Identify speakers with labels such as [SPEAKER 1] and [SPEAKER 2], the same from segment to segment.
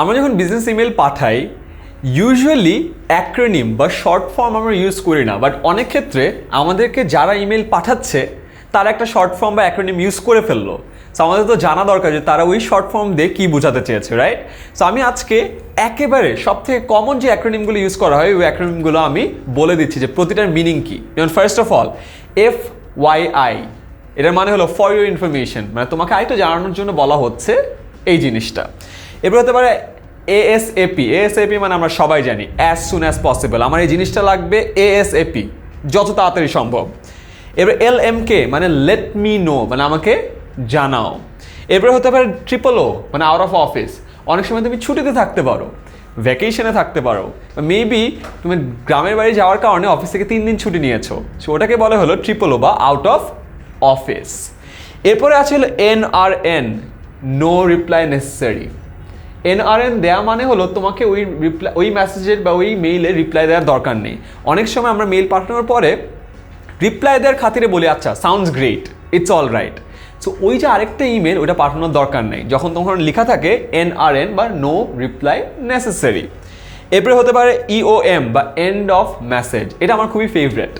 [SPEAKER 1] আমরা যখন business email পাঠাই ইউজুয়ালি অ্যাক্রোনিম বা শর্ট ফর্ম আমরা ইউজ করি না বাট অনেক ক্ষেত্রে আমাদেরকে যারা ইমেল পাঠাচ্ছে, তারা একটা শর্ট ফর্ম বা অ্যাক্রোনিম ইউজ করে ফেলল। সো আমাদের তো জানা দরকার যে তারা ওই শর্ট ফর্ম দিয়ে কী বোঝাতে চেয়েছে রাইট সো আমি আজকে একেবারে সব থেকে কমন যে অ্যাক্রোনিমগুলো ইউজ করা হয়, ওই অ্যাক্রোনিমগুলো আমি বলে দিচ্ছি যে প্রতিটার মিনিং কী। যেমন first of all F Y I এটার মানে হলো ফর ইউর ইনফরমেশন মানে তোমাকে আরেকটু জানানোর জন্য বলা হচ্ছে এই জিনিসটা। এবার হতে পারে এএসএপি এএসএপি মানে আমরা সবাই জানি অ্যাজ সুন অ্যাজ পসিবল আমার এই জিনিসটা লাগবে এএসএপি যত তাড়াতাড়ি সম্ভব। এবার এল এম কে মানে লেট মি নো মানে আমাকে জানাও। এরপরে হতে পারে ট্রিপল ও মানে আউট অফ অফিস অনেক সময় তুমি ছুটিতে থাকতে পারো ভ্যাকেশনে থাকতে পারো। মেবি তুমি গ্রামের বাড়ি যাওয়ার কারণে অফিস থেকে তিন দিন ছুটি নিয়েছো। সো ওটাকে বলা হলো ট্রিপল ও বা আউট অফ অফিস এরপরে আছে হলো N R N no reply necessary NRN দেওয়া মানে হলো তোমাকে ওই রিপ্লাই ওই মেসেজের বা ওই মেইলে রিপ্লাই দেওয়ার দরকার নেই। অনেক সময় আমরা মেইল পাঠানোর পরে রিপ্লাই দেওয়ার খাতিরে বলি আচ্ছা sounds great it's all right so ওই যে আরেকটা ইমেল ওটা পাঠানোর দরকার নেই। যখন তখন লেখা থাকে, এনআরএন বা নো রিপ্লাই নেসেসারি এরপরে হতে পারে ইওএম বা এন্ড অফ মেসেজ এটা আমার খুবই ফেভারেট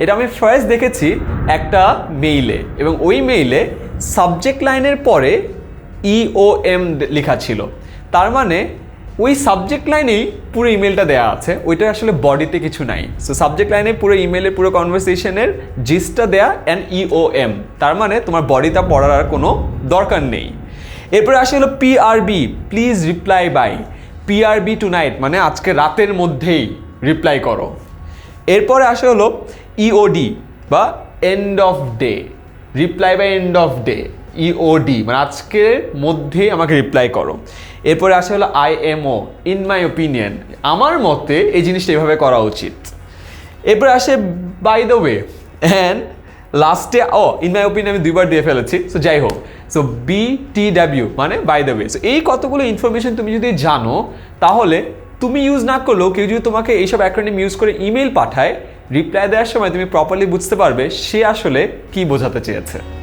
[SPEAKER 1] এটা আমি ফার্স্ট দেখেছি একটা মেইলে এবং ওই মেইলে সাবজেক্ট লাইনের পরে ইওএম লেখা ছিল। তার মানে ওই সাবজেক্ট লাইনেই পুরো ইমেলটা দেওয়া আছে। ওইটা আসলে বডিতে কিছু নাই। সো সাবজেক্ট লাইনে পুরো ইমেলের পুরো কনভারসেশনের জিসটা দেয়া অ্যান্ড ইওএম তার মানে তোমার বডিটা পড়ার আর কোনো দরকার নেই। এরপরে আসে হলো PRB please reply by PRB tonight মানে আজকে রাতের মধ্যেই রিপ্লাই করো। এরপরে আসে হলো ইওডি বা end of day reply by end of day EOD মানে আজকের মধ্যেই আমাকে রিপ্লাই করো। এরপরে আসে হলো আইএমও ইন মাই ওপিনিয়ন আমার মতে এই জিনিসটা এভাবে করা উচিত। এরপরে আসে বাই দ্য ওয়ে অ্যান্ড লাস্টে ও ইন মাই ওপিনিয়ন আমি দুইবার দিয়ে ফেলেছি সো যাই হোক। সো বি টি ডাব্লিউ মানে বাই দ্য ওয়ে সো এই কতগুলো ইনফরমেশন তুমি যদি জানো, তাহলে তুমি ইউজ না করলেও কেউ যদি তোমাকে এইসব অ্যাক্রোনিম ইউজ করে ইমেল পাঠায় রিপ্লাই দেওয়ার সময় তুমি প্রপারলি বুঝতে পারবে সে আসলে কি বোঝাতে চেয়েছে।